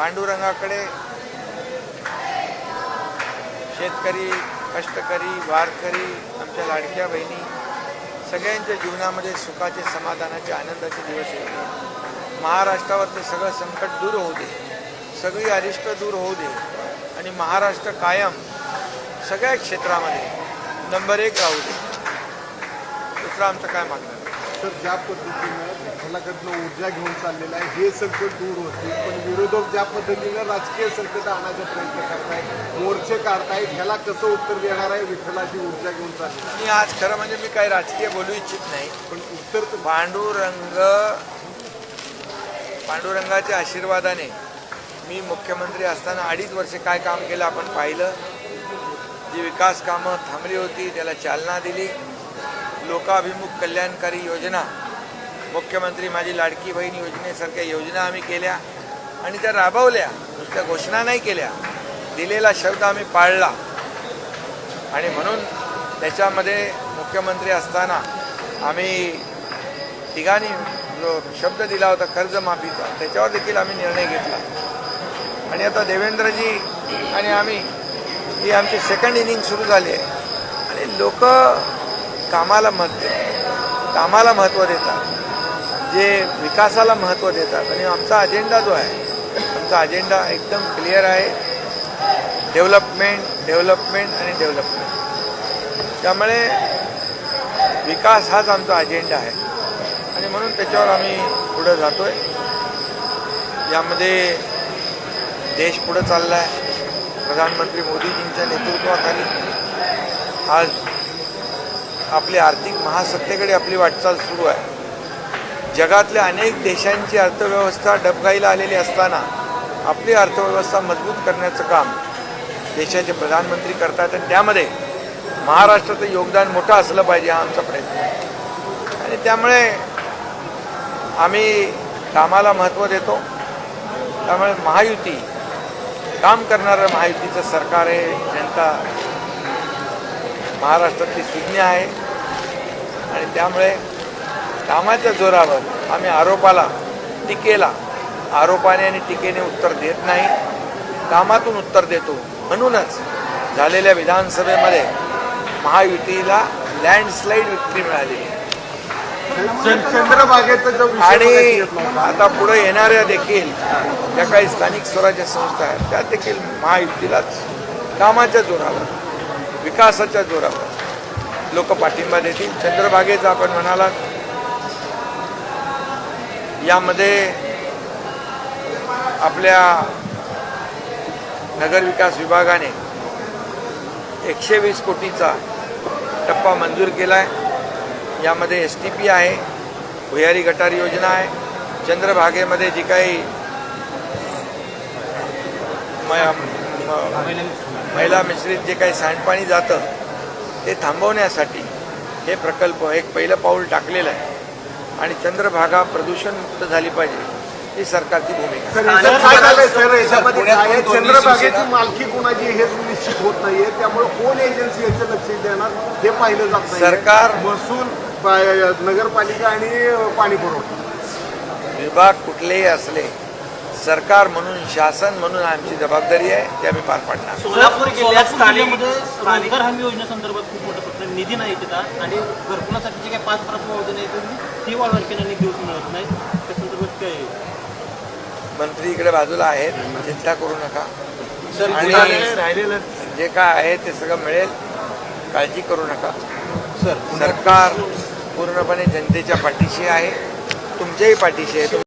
पांडुरंगाकडे शेतकरी कष्टकरी वारकरी आमच्या लाडक्या बहिणी सगळ्यांच्या जीवनामध्ये सुखाचे समाधानाचे आनंदाचे दिवस येते महाराष्ट्रावरचं सगळं संकट दूर होऊ दे. सगळी अरिष्ट दूर होऊ दे. आणि महाराष्ट्र कायम सगळ्या क्षेत्रामध्ये नंबर एक राहू दे. दुसरं आमचं काय मागणार तर ज्या पद्धतीनं विठ्ठलाकडनं ऊर्जा घेऊन चाललेलं आहे हे संकट दूर होतील पण विरोधक ज्या पद्धतीनं राजकीय संकट आणण्याचा प्रयत्न करतायत मोर्चे काढतायत ह्याला कसं उत्तर देणार आहे विठ्ठलाची ऊर्जा घेऊन चालली मी आज खरं म्हणजे मी काही राजकीय बोलू इच्छित नाही पण उत्तर तर पांडुरंग पांडुरंगाच्या आशीर्वादाने मी मुख्यमंत्री असताना अडीच वर्षे काय काम केलं आपण पाहिलं. जी विकास कामं थांबली होती त्याला चालना दिली. लोकाभिमुख कल्याणकारी योजना मुख्यमंत्री माझी लाडकी बहीण योजनेसारख्या योजना आम्ही केल्या आणि त्या राबवल्या. नुसत्या घोषणा नाही केल्या. दिलेला शब्द आम्ही पाळला. आणि म्हणून त्याच्यामध्ये मुख्यमंत्री असताना आम्ही तिघांनी जो शब्द दिला होता कर्जमाफीचा त्याच्यावर देखील आम्ही निर्णय घेतला. आणि आता देवेंद्रजी आणि आम्ही ही आमची सेकंड इनिंग सुरू झाली आहे. आणि लोक कामाला महत्त्व कामाला महत्त्व देतात. जे विकासाला महत्त्व देतात. आणि आमचा अजेंडा जो आहे आमचा अजेंडा एकदम क्लिअर आहे. डेव्हलपमेंट डेव्हलपमेंट आणि डेव्हलपमेंट त्यामुळे विकास हाच आमचा अजेंडा आहे. आणि म्हणून त्याच्यावर आम्ही पुढं जातोय. यामध्ये देश पुढं चालला आहे प्रधानमंत्री मोदीजींच्या नेतृत्वाखाली आज आपली आर्थिक महासत्तेकडे आपली वाटचाल सुरू आहे. जगातल्या अनेक देशांची अर्थव्यवस्था डबघाईला आलेली असताना आपली अर्थव्यवस्था मजबूत करण्याचं काम देशाचे प्रधानमंत्री करतात आणि त्यामध्ये महाराष्ट्राचं योगदान मोठं असलं पाहिजे हा आमचा प्रयत्न आहे. आणि त्यामुळे आम्ही कामाला महत्त्व देतो. त्यामुळे महायुती काम करणारं महायुतीचं सरकार आहे जनता महाराष्ट्रातली सुज्ञ आहे. आणि त्यामुळे कामाच्या जोरावर आम्ही आरोपाला टीकेला आरोपाने आणि टीकेने उत्तर देत नाही. कामातून उत्तर देतो. म्हणूनच झालेल्या विधानसभेमध्ये महायुतीला लँडस्लाईड विक्री विषय आणि. आता पुढे येणाऱ्या देखील ज्या काही स्थानिक स्वराज्य संस्था आहेत त्या देखील महायुतीलाच कामाच्या जोरावर. विकासाच्या जोरावर. लोक पाठिंबा देतील. चंद्रभागेचा आपण म्हणालात. यामध्ये आपल्या नगरविकास विभागाने एकशे वीस कोटीचा टप्पा मंजूर केला आहे यामध्ये एस टी पी आहे भुयारी गटार योजना आहे चंद्रभागेमध्ये जी काही महिला मिश्रित जे काही सांडपाणी जातं ते थांबवण्यासाठी हे प्रकल्प एक पहिलं पाऊल टाकलेलं आहे. आणि चंद्रभागा प्रदूषणमुक्त झाली पाहिजे ही सरकारची भूमिका? चंद्रभागेची मालकी कोणाची हे निश्चित होत नाहीये. त्यामुळे कोण एजन्सी याचं लक्ष देणार हे पाहिलं जात नाही सरकार- महसूल नगरपालिका आणि पाणी पुरवठा. विभाग कुठलेही असले सरकार म्हणून शासन म्हणून आमची जबाबदारी आहे ती आम्ही पार पाडणार. सोलापूर जिल्ह्यात स्थानिक रोजगार हमी योजनेसंदर्भात खूप मोठा प्रश्न आहे. निधी नाही तिथं. आणि घरकुलासाठी जे काही पाच प्रथम योजना आहेत ती वाढवण केल्याने दिवस मिळत नाही. त्या संदर्भात काय आहे? मंत्री इकडे बाजूला आहेत चिंता करू नका. सर आणि राहिलेलं जे काय आहे ते सगळं मिळेल काळजी करू नका. सर सरकार पूर्णपणे जनतेच्या पाठीशी आहे तुमच्याही पाठीशी आहे.